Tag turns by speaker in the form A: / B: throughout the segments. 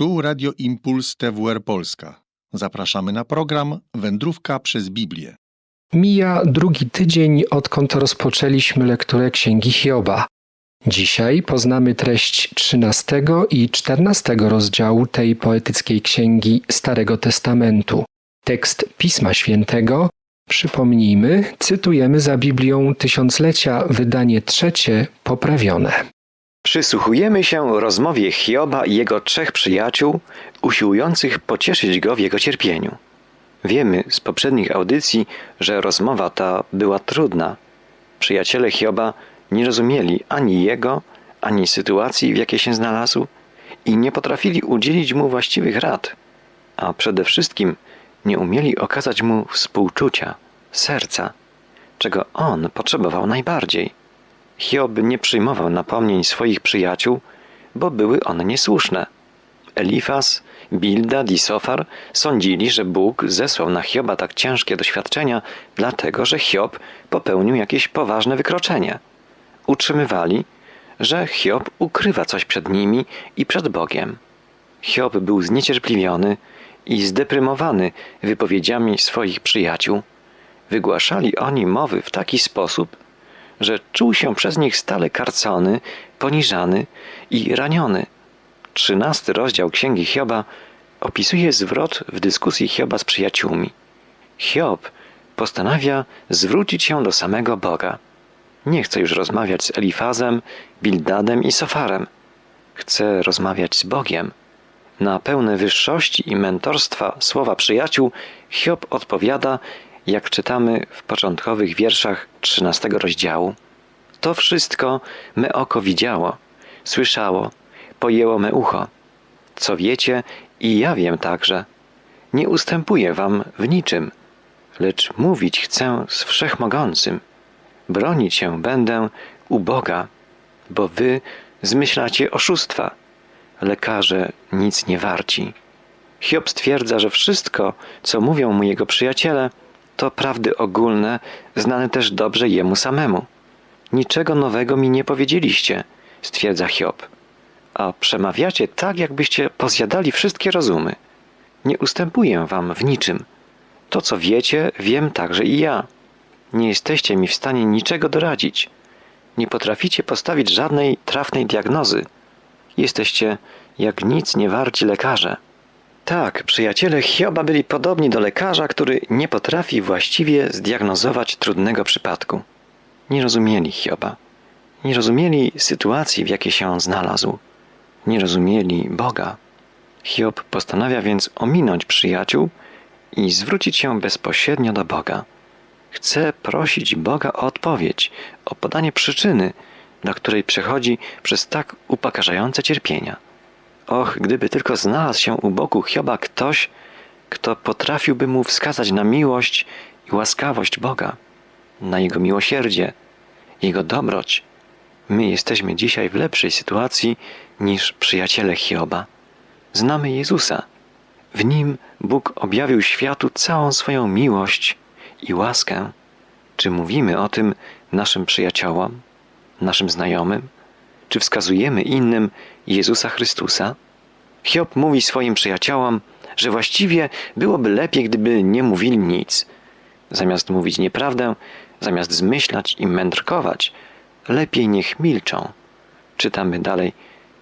A: Tu Radio Impuls TWR Polska. Zapraszamy na program Wędrówka przez Biblię.
B: Mija drugi tydzień, odkąd rozpoczęliśmy lekturę Księgi Hioba. Dzisiaj poznamy treść 13 i 14 rozdziału tej poetyckiej księgi Starego Testamentu. Tekst Pisma Świętego, przypomnijmy, cytujemy za Biblią Tysiąclecia, wydanie trzecie, poprawione.
C: Przysłuchujemy się rozmowie Hioba i jego trzech przyjaciół, usiłujących pocieszyć go w jego cierpieniu. Wiemy z poprzednich audycji, że rozmowa ta była trudna. Przyjaciele Hioba nie rozumieli ani jego, ani sytuacji, w jakiej się znalazł i nie potrafili udzielić mu właściwych rad, a przede wszystkim nie umieli okazać mu współczucia, serca, czego on potrzebował najbardziej. Hiob nie przyjmował napomnień swoich przyjaciół, bo były one niesłuszne. Elifas, Bildad i Sofar sądzili, że Bóg zesłał na Hioba tak ciężkie doświadczenia, dlatego że Hiob popełnił jakieś poważne wykroczenie. Utrzymywali, że Hiob ukrywa coś przed nimi i przed Bogiem. Hiob był zniecierpliwiony i zdeprymowany wypowiedziami swoich przyjaciół. Wygłaszali oni mowy w taki sposób, że czuł się przez nich stale karcony, poniżany i raniony. Trzynasty rozdział Księgi Hioba opisuje zwrot w dyskusji Hioba z przyjaciółmi. Hiob postanawia zwrócić się do samego Boga. Nie chce już rozmawiać z Elifazem, Bildadem i Sofarem. Chce rozmawiać z Bogiem. Na pełne wyższości i mentorstwa słowa przyjaciół Hiob odpowiada jak czytamy w początkowych wierszach trzynastego rozdziału. To wszystko me oko widziało, słyszało, pojęło me ucho. Co wiecie, i ja wiem także. Nie ustępuję wam w niczym, lecz mówić chcę z wszechmogącym. Bronić się będę u Boga, bo wy zmyślacie oszustwa. Lekarze nic nie warci. Hiob stwierdza, że wszystko, co mówią mu jego przyjaciele, to prawdy ogólne, znane też dobrze jemu samemu. Niczego nowego mi nie powiedzieliście, stwierdza Hiob. A przemawiacie tak, jakbyście pozjadali wszystkie rozumy. Nie ustępuję wam w niczym. To, co wiecie, wiem także i ja. Nie jesteście mi w stanie niczego doradzić. Nie potraficie postawić żadnej trafnej diagnozy. Jesteście jak nic nie warci lekarze. Tak, przyjaciele Hioba byli podobni do lekarza, który nie potrafi właściwie zdiagnozować trudnego przypadku. Nie rozumieli Hioba. Nie rozumieli sytuacji, w jakiej się on znalazł. Nie rozumieli Boga. Hiob postanawia więc ominąć przyjaciół i zwrócić się bezpośrednio do Boga. Chce prosić Boga o odpowiedź, o podanie przyczyny, do której przechodzi przez tak upokarzające cierpienia. Och, gdyby tylko znalazł się u boku Hioba ktoś, kto potrafiłby mu wskazać na miłość i łaskawość Boga, na Jego miłosierdzie, Jego dobroć. My jesteśmy dzisiaj w lepszej sytuacji niż przyjaciele Hioba. Znamy Jezusa. W Nim Bóg objawił światu całą swoją miłość i łaskę. Czy mówimy o tym naszym przyjaciołom, naszym znajomym? Czy wskazujemy innym Jezusa Chrystusa? Hiob mówi swoim przyjaciołom, że właściwie byłoby lepiej, gdyby nie mówili nic. Zamiast mówić nieprawdę, zamiast zmyślać i mędrkować, lepiej niech milczą. Czytamy dalej.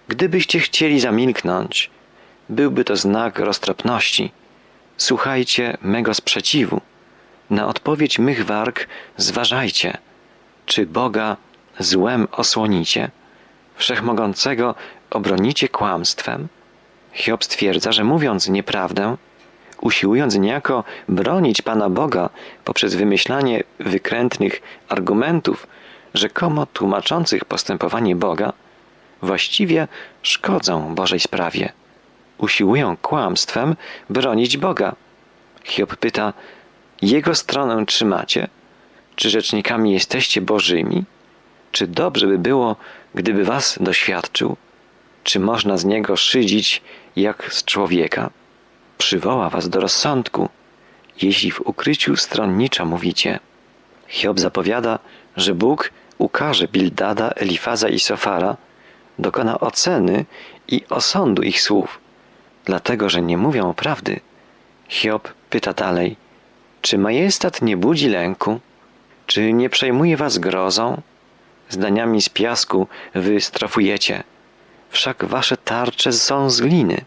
C: Gdybyście chcieli zamilknąć, byłby to znak roztropności. Słuchajcie mego sprzeciwu. Na odpowiedź mych warg zważajcie, czy Boga złem osłonicie, wszechmogącego obronicie kłamstwem. Hiob stwierdza, że mówiąc nieprawdę, usiłując niejako bronić Pana Boga poprzez wymyślanie wykrętnych argumentów, rzekomo tłumaczących postępowanie Boga, właściwie szkodzą Bożej sprawie. Usiłują kłamstwem bronić Boga. Hiob pyta, Jego stronę trzymacie? Czy rzecznikami jesteście Bożymi? Czy dobrze by było, gdyby was doświadczył? Czy można z niego szydzić jak z człowieka? Przywoła was do rozsądku, jeśli w ukryciu stronniczo mówicie. Hiob zapowiada, że Bóg ukaże Bildada, Elifaza i Sofara, dokona oceny i osądu ich słów. dlatego że nie mówią prawdy. Hiob pyta dalej: Czy majestat nie budzi lęku? Czy nie przejmuje was grozą? Zdaniami z piasku wy strofujecie, wszak wasze tarcze są z gliny.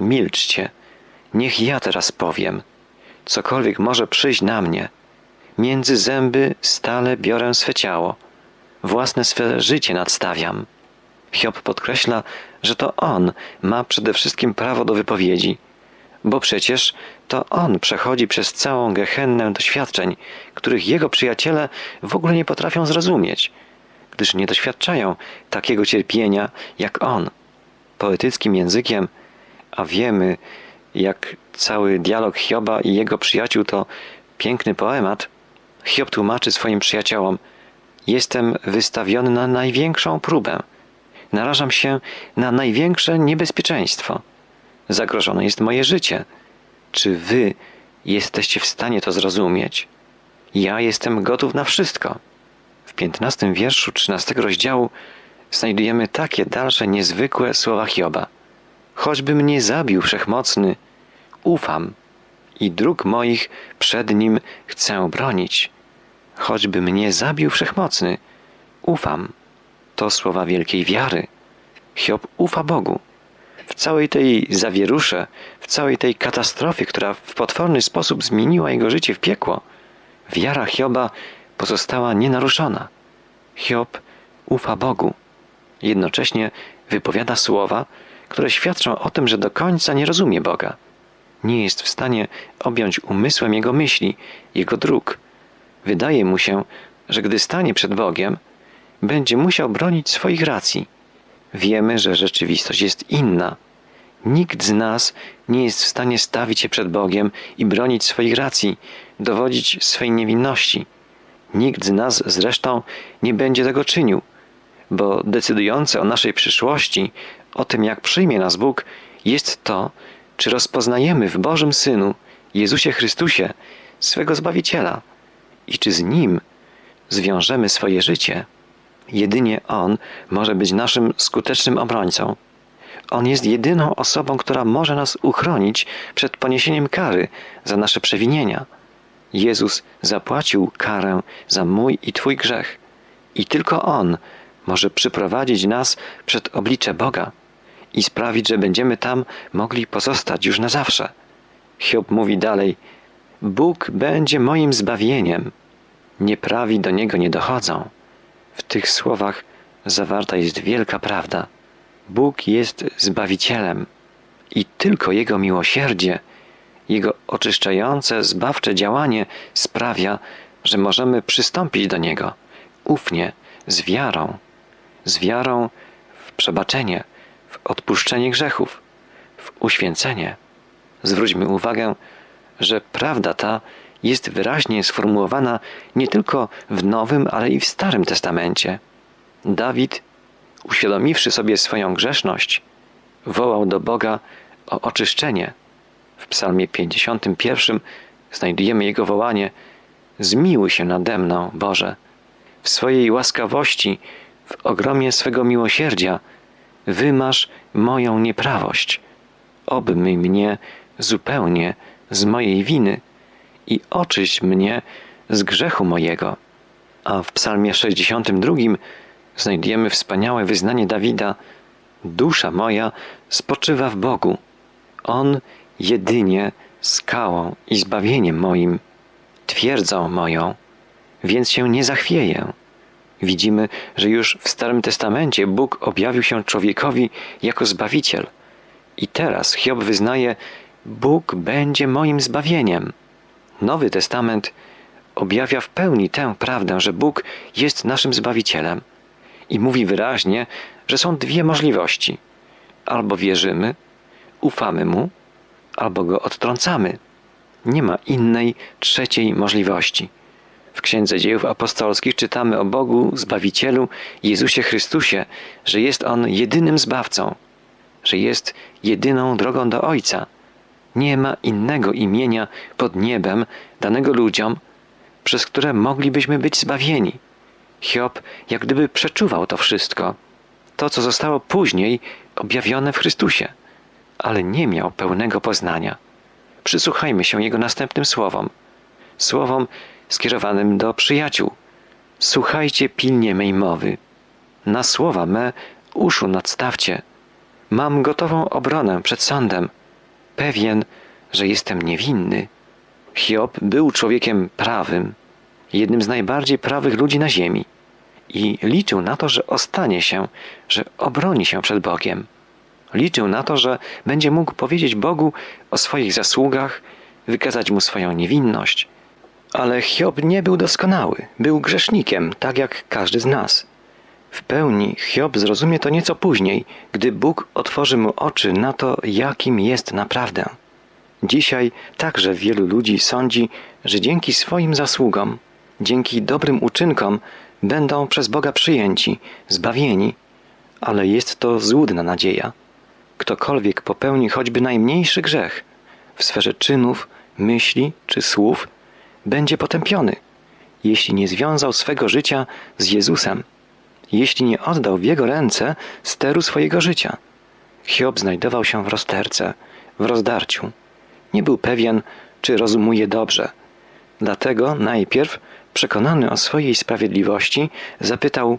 C: Milczcie, niech ja teraz powiem, cokolwiek może przyjść na mnie. Między zęby stale biorę swe ciało, własne swe życie nadstawiam. Hiob podkreśla, że to on ma przede wszystkim prawo do wypowiedzi, bo przecież to on przechodzi przez całą gehennę doświadczeń, których jego przyjaciele w ogóle nie potrafią zrozumieć, gdyż nie doświadczają takiego cierpienia jak on. Poetyckim językiem, a wiemy, jak cały dialog Hioba i jego przyjaciół to piękny poemat, Hiob tłumaczy swoim przyjaciołom: Jestem wystawiony na największą próbę. Narażam się na największe niebezpieczeństwo. Zagrożone jest moje życie. Czy wy jesteście w stanie to zrozumieć? Ja jestem gotów na wszystko. W piętnastym wierszu trzynastego rozdziału znajdujemy takie dalsze niezwykłe słowa Hioba. Choćby mnie zabił wszechmocny, ufam i dróg moich przed nim chcę bronić. Choćby mnie zabił wszechmocny, ufam. To słowa wielkiej wiary. Hiob ufa Bogu. W całej tej zawierusze, w całej tej katastrofie, która w potworny sposób zmieniła jego życie w piekło, wiara Hioba pozostała nienaruszona. Hiob ufa Bogu. Jednocześnie wypowiada słowa, które świadczą o tym, że do końca nie rozumie Boga. Nie jest w stanie objąć umysłem Jego myśli, Jego dróg. Wydaje mu się, że gdy stanie przed Bogiem, będzie musiał bronić swoich racji. Wiemy, że rzeczywistość jest inna. Nikt z nas nie jest w stanie stawić się przed Bogiem i bronić swoich racji, dowodzić swej niewinności. Nikt z nas zresztą nie będzie tego czynił, bo decydujące o naszej przyszłości, o tym jak przyjmie nas Bóg, jest to, czy rozpoznajemy w Bożym Synu, Jezusie Chrystusie, swego Zbawiciela i czy z Nim zwiążemy swoje życie. Jedynie On może być naszym skutecznym obrońcą. On jest jedyną osobą, która może nas uchronić przed poniesieniem kary za nasze przewinienia. Jezus zapłacił karę za mój i Twój grzech. I tylko On może przyprowadzić nas przed oblicze Boga i sprawić, że będziemy tam mogli pozostać już na zawsze. Hiob mówi dalej: Bóg będzie moim zbawieniem. Nieprawi do niego nie dochodzą. W tych słowach zawarta jest wielka prawda. Bóg jest zbawicielem i tylko Jego miłosierdzie, Jego oczyszczające, zbawcze działanie sprawia, że możemy przystąpić do Niego ufnie, z wiarą, z wiarą w przebaczenie, w odpuszczenie grzechów, w uświęcenie. Zwróćmy uwagę, że prawda ta jest wyraźnie sformułowana nie tylko w Nowym, ale i w Starym Testamencie. Dawid, uświadomiwszy sobie swoją grzeszność, wołał do Boga o oczyszczenie. W Psalmie 51 znajdujemy jego wołanie: Zmiłuj się nade mną, Boże. W swojej łaskawości, w ogromie swego miłosierdzia, wymasz moją nieprawość. Obmyj mnie zupełnie z mojej winy i oczyść mnie z grzechu mojego. A w Psalmie 62 znajdujemy wspaniałe wyznanie Dawida: Dusza moja spoczywa w Bogu. On jedynie skałą i zbawieniem moim, twierdzą moją, więc się nie zachwieję. Widzimy, że już w Starym Testamencie Bóg objawił się człowiekowi jako zbawiciel. I teraz Hiob wyznaje: Bóg będzie moim zbawieniem. Nowy Testament objawia w pełni tę prawdę, że Bóg jest naszym Zbawicielem i mówi wyraźnie, że są dwie możliwości: albo wierzymy, ufamy Mu, albo Go odtrącamy. Nie ma innej, trzeciej możliwości. W Księdze Dziejów Apostolskich czytamy o Bogu, Zbawicielu, Jezusie Chrystusie, że jest On jedynym Zbawcą, że jest jedyną drogą do Ojca – nie ma innego imienia pod niebem danego ludziom, przez które moglibyśmy być zbawieni. Hiob jak gdyby przeczuwał to wszystko, to co zostało później objawione w Chrystusie. Ale nie miał pełnego poznania. Przysłuchajmy się jego następnym słowom. Słowom skierowanym do przyjaciół. Słuchajcie pilnie mej mowy. Na słowa me uszu nadstawcie. Mam gotową obronę przed sądem, pewien, że jestem niewinny. Hiob był człowiekiem prawym, jednym z najbardziej prawych ludzi na ziemi i liczył na to, że ostanie się, że obroni się przed Bogiem. Liczył na to, że będzie mógł powiedzieć Bogu o swoich zasługach, wykazać mu swoją niewinność. Ale Hiob nie był doskonały, był grzesznikiem, tak jak każdy z nas. W pełni Hiob zrozumie to nieco później, gdy Bóg otworzy mu oczy na to, jakim jest naprawdę. Dzisiaj także wielu ludzi sądzi, że dzięki swoim zasługom, dzięki dobrym uczynkom będą przez Boga przyjęci, zbawieni, ale jest to złudna nadzieja. Ktokolwiek popełni choćby najmniejszy grzech w sferze czynów, myśli czy słów, będzie potępiony, jeśli nie związał swego życia z Jezusem, jeśli nie oddał w Jego ręce steru swojego życia. Hiob znajdował się w rozterce, w rozdarciu. Nie był pewien, czy rozumuje dobrze. Dlatego najpierw, przekonany o swojej sprawiedliwości, zapytał: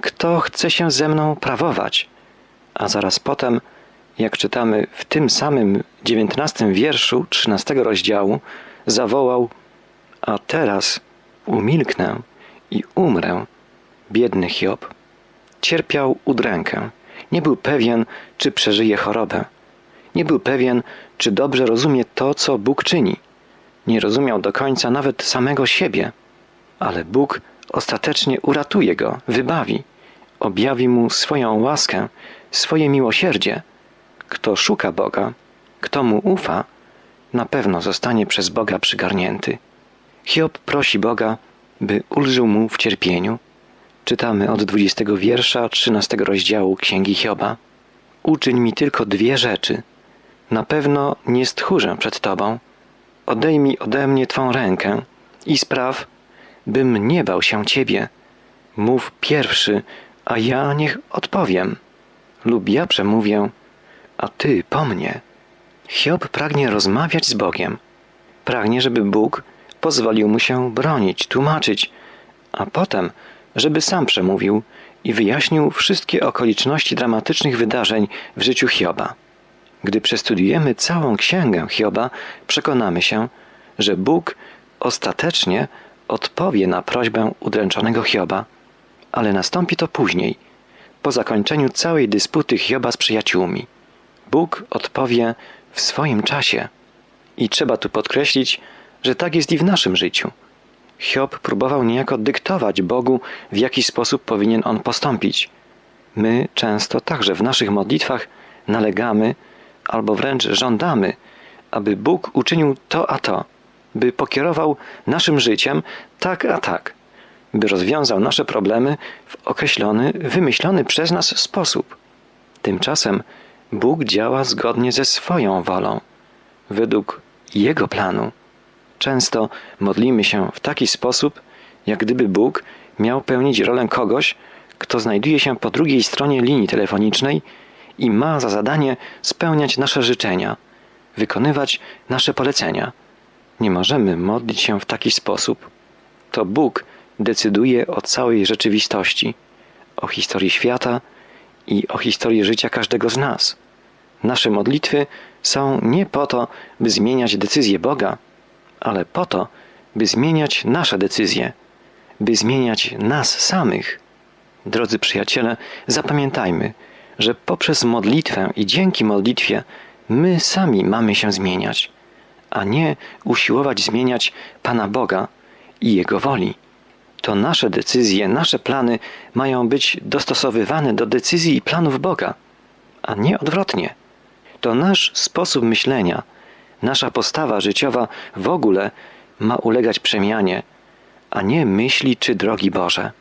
C: Kto chce się ze mną prawować? A zaraz potem, jak czytamy w tym samym dziewiętnastym wierszu trzynastego rozdziału, zawołał: A teraz umilknę i umrę. Biedny Hiob. Cierpiał udrękę. Nie był pewien, czy przeżyje chorobę. Nie był pewien, czy dobrze rozumie to, co Bóg czyni. Nie rozumiał do końca nawet samego siebie, ale Bóg ostatecznie uratuje go, wybawi, objawi mu swoją łaskę, swoje miłosierdzie. Kto szuka Boga, kto mu ufa, na pewno zostanie przez Boga przygarnięty. Hiob prosi Boga, by ulżył mu w cierpieniu. Czytamy od 20 wiersza 13 rozdziału Księgi Hioba. Uczyń mi tylko dwie rzeczy. Na pewno nie stchórzę przed Tobą. Odejmij ode mnie Twą rękę i spraw, bym nie bał się Ciebie. Mów pierwszy, a ja niech odpowiem. Lub ja przemówię, a Ty po mnie. Hiob pragnie rozmawiać z Bogiem. Pragnie, żeby Bóg pozwolił mu się bronić, tłumaczyć, a potem, żeby sam przemówił i wyjaśnił wszystkie okoliczności dramatycznych wydarzeń w życiu Hioba. Gdy przestudiujemy całą księgę Hioba, przekonamy się, że Bóg ostatecznie odpowie na prośbę udręczonego Hioba, ale nastąpi to później, po zakończeniu całej dysputy Hioba z przyjaciółmi. Bóg odpowie w swoim czasie. I trzeba tu podkreślić, że tak jest i w naszym życiu. Hiob próbował niejako dyktować Bogu, w jaki sposób powinien on postąpić. My często także w naszych modlitwach nalegamy albo wręcz żądamy, aby Bóg uczynił to a to, by pokierował naszym życiem tak a tak, by rozwiązał nasze problemy w określony, wymyślony przez nas sposób. Tymczasem Bóg działa zgodnie ze swoją wolą, według Jego planu. Często modlimy się w taki sposób, jak gdyby Bóg miał pełnić rolę kogoś, kto znajduje się po drugiej stronie linii telefonicznej i ma za zadanie spełniać nasze życzenia, wykonywać nasze polecenia. Nie możemy modlić się w taki sposób. To Bóg decyduje o całej rzeczywistości, o historii świata i o historii życia każdego z nas. Nasze modlitwy są nie po to, by zmieniać decyzje Boga, ale po to, by zmieniać nasze decyzje, by zmieniać nas samych. Drodzy przyjaciele, zapamiętajmy, że poprzez modlitwę i dzięki modlitwie my sami mamy się zmieniać, a nie usiłować zmieniać Pana Boga i Jego woli. To nasze decyzje, nasze plany mają być dostosowywane do decyzji i planów Boga, a nie odwrotnie. To nasz sposób myślenia, nasza postawa życiowa w ogóle ma ulegać przemianie, a nie myśli czy drogi Boże.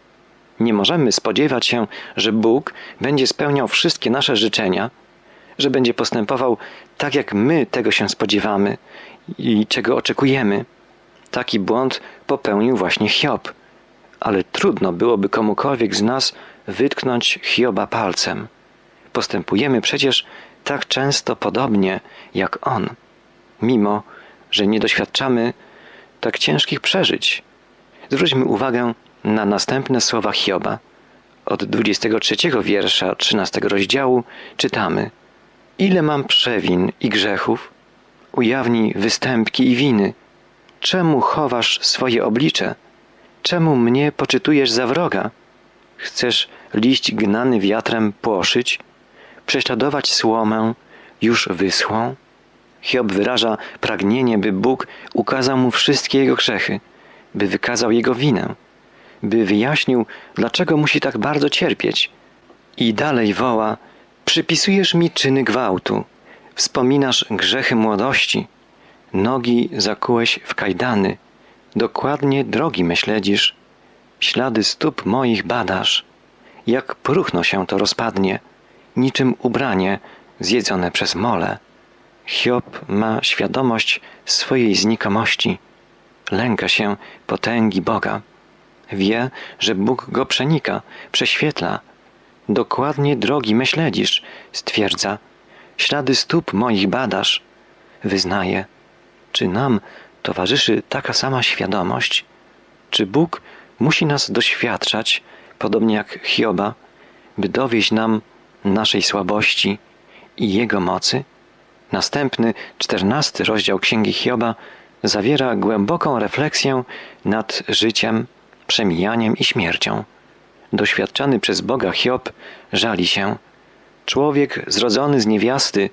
C: Nie możemy spodziewać się, że Bóg będzie spełniał wszystkie nasze życzenia, że będzie postępował tak, jak my tego się spodziewamy i czego oczekujemy. Taki błąd popełnił właśnie Hiob, ale trudno byłoby komukolwiek z nas wytknąć Hioba palcem. Postępujemy przecież tak często podobnie jak On, mimo że nie doświadczamy tak ciężkich przeżyć. Zwróćmy uwagę na następne słowa Hioba. Od 23 wiersza 13 rozdziału czytamy: Ile mam przewin i grzechów? Ujawnij występki i winy. Czemu chowasz swoje oblicze? Czemu mnie poczytujesz za wroga? Chcesz liść gnany wiatrem płoszyć, prześladować słomę już wyschłą? Hiob wyraża pragnienie, by Bóg ukazał mu wszystkie jego grzechy, by wykazał jego winę, by wyjaśnił, dlaczego musi tak bardzo cierpieć. I dalej woła: Przypisujesz mi czyny gwałtu, wspominasz grzechy młodości, nogi zakułeś w kajdany, dokładnie drogi me śledzisz, ślady stóp moich badasz. Jak próchno się to rozpadnie, niczym ubranie zjedzone przez mole. Hiob ma świadomość swojej znikomości, lęka się potęgi Boga. Wie, że Bóg go przenika, prześwietla. Dokładnie drogi me śledzisz, stwierdza. Ślady stóp moich badasz. Wyznaje. Czy nam towarzyszy taka sama świadomość? Czy Bóg musi nas doświadczać, podobnie jak Hioba, by dowieść nam naszej słabości i Jego mocy? Następny, czternasty rozdział Księgi Hioba zawiera głęboką refleksję nad życiem, przemijaniem i śmiercią. Doświadczany przez Boga Hiob żali się. Człowiek zrodzony z niewiasty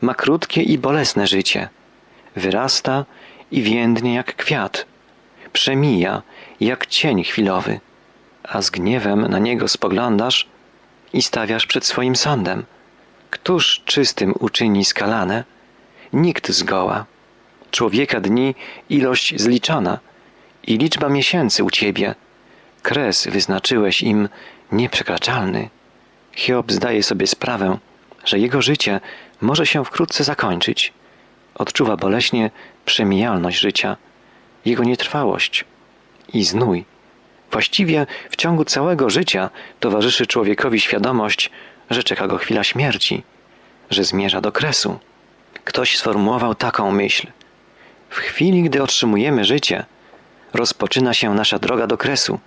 C: ma krótkie i bolesne życie. Wyrasta i więdnie jak kwiat. Przemija jak cień chwilowy, a z gniewem na niego spoglądasz i stawiasz przed swoim sądem. Któż czystym uczyni skalane? Nikt zgoła. Człowieka dni ilość zliczona i liczba miesięcy u ciebie. Kres wyznaczyłeś im nieprzekraczalny. Hiob zdaje sobie sprawę, że jego życie może się wkrótce zakończyć. Odczuwa boleśnie przemijalność życia, jego nietrwałość i znój. Właściwie w ciągu całego życia towarzyszy człowiekowi świadomość, że czeka go chwila śmierci, że zmierza do kresu. Ktoś sformułował taką myśl. W chwili, gdy otrzymujemy życie, rozpoczyna się nasza droga do kresu,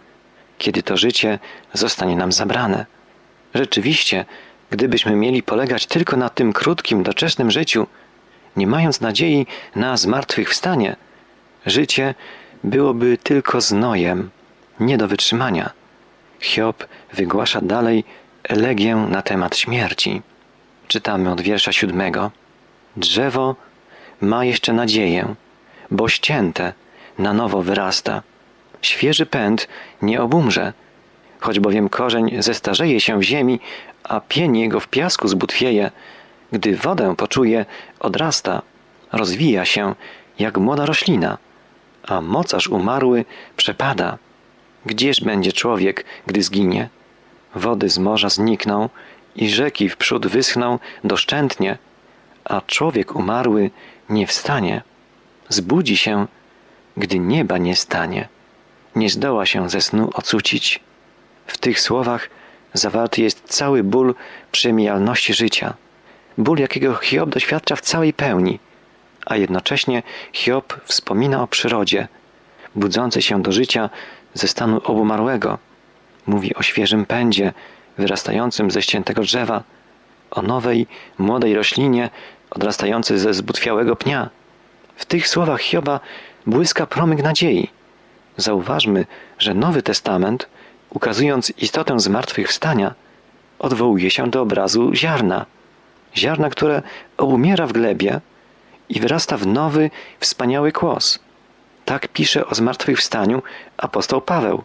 C: kiedy to życie zostanie nam zabrane. Rzeczywiście, gdybyśmy mieli polegać tylko na tym krótkim, doczesnym życiu, nie mając nadziei na zmartwychwstanie, życie byłoby tylko znojem, nie do wytrzymania. Hiob wygłasza dalej elegię na temat śmierci. Czytamy od wiersza siódmego. Drzewo ma jeszcze nadzieję, bo ścięte na nowo wyrasta. Świeży pęd nie obumrze, choć bowiem korzeń zestarzeje się w ziemi, a pień jego w piasku zbutwieje, gdy wodę poczuje, odrasta, rozwija się jak młoda roślina, a mocarz umarły przepada. Gdzież będzie człowiek, gdy zginie? Wody z morza znikną i rzeki w przód wyschną doszczętnie, a człowiek umarły nie wstanie. Zbudzi się, gdy nieba nie stanie. Nie zdoła się ze snu ocucić. W tych słowach zawarty jest cały ból przemijalności życia. Ból, jakiego Hiob doświadcza w całej pełni, a jednocześnie Hiob wspomina o przyrodzie, budzącej się do życia ze stanu obumarłego. Mówi o świeżym pędzie wyrastającym ze ściętego drzewa, o nowej, młodej roślinie odrastającej ze zbutwiałego pnia. W tych słowach Hioba błyska promyk nadziei. Zauważmy, że Nowy Testament, ukazując istotę zmartwychwstania, odwołuje się do obrazu ziarna. Ziarna, które obumiera w glebie i wyrasta w nowy, wspaniały kłos. Tak pisze o zmartwychwstaniu apostoł Paweł.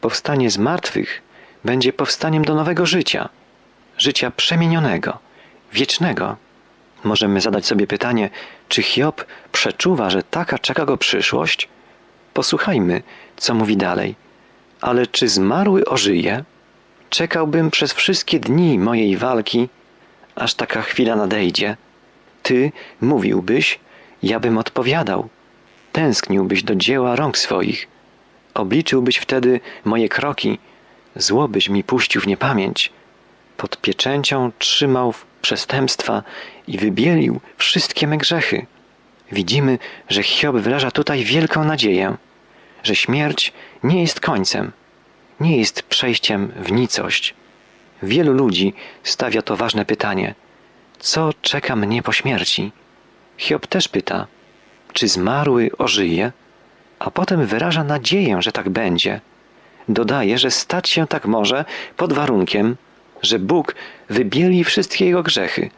C: Powstanie z martwych będzie powstaniem do nowego życia, życia przemienionego, wiecznego. Możemy zadać sobie pytanie, czy Hiob przeczuwa, że taka czeka go przyszłość? Posłuchajmy, co mówi dalej. Ale czy zmarły ożyje? Czekałbym przez wszystkie dni mojej walki, aż taka chwila nadejdzie. Ty mówiłbyś, ja bym odpowiadał. Tęskniłbyś do dzieła rąk swoich. Obliczyłbyś wtedy moje kroki, zło byś mi puścił w niepamięć. Pod pieczęcią trzymał przestępstwa i wybielił wszystkie me grzechy. Widzimy, że Hiob wyraża tutaj wielką nadzieję, że śmierć nie jest końcem, nie jest przejściem w nicość. Wielu ludzi stawia to ważne pytanie: co czeka mnie po śmierci? Hiob też pyta, czy zmarły ożyje? A potem wyraża nadzieję, że tak będzie. Dodaje, że stać się tak może pod warunkiem, że Bóg wybieli wszystkie jego grzechy,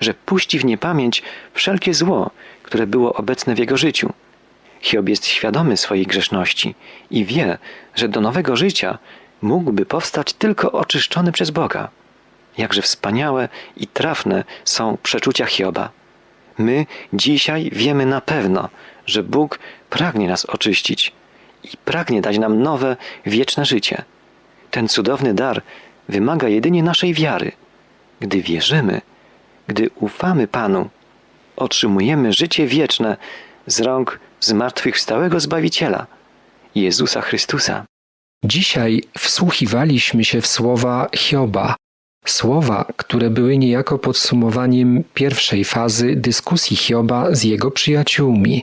C: że puści w niepamięć wszelkie zło, które było obecne w jego życiu. Hiob jest świadomy swojej grzeszności i wie, że do nowego życia mógłby powstać tylko oczyszczony przez Boga. Jakże wspaniałe i trafne są przeczucia Hioba. My dzisiaj wiemy na pewno, że Bóg pragnie nas oczyścić i pragnie dać nam nowe, wieczne życie. Ten cudowny dar wymaga jedynie naszej wiary. Gdy wierzymy, gdy ufamy Panu, otrzymujemy życie wieczne z rąk zmartwychwstałego Zbawiciela, Jezusa Chrystusa.
B: Dzisiaj wsłuchiwaliśmy się w słowa Hioba, słowa, które były niejako podsumowaniem pierwszej fazy dyskusji Hioba z jego przyjaciółmi.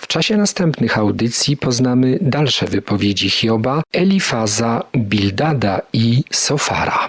B: W czasie następnych audycji poznamy dalsze wypowiedzi Hioba, Elifaza, Bildada i Sofara.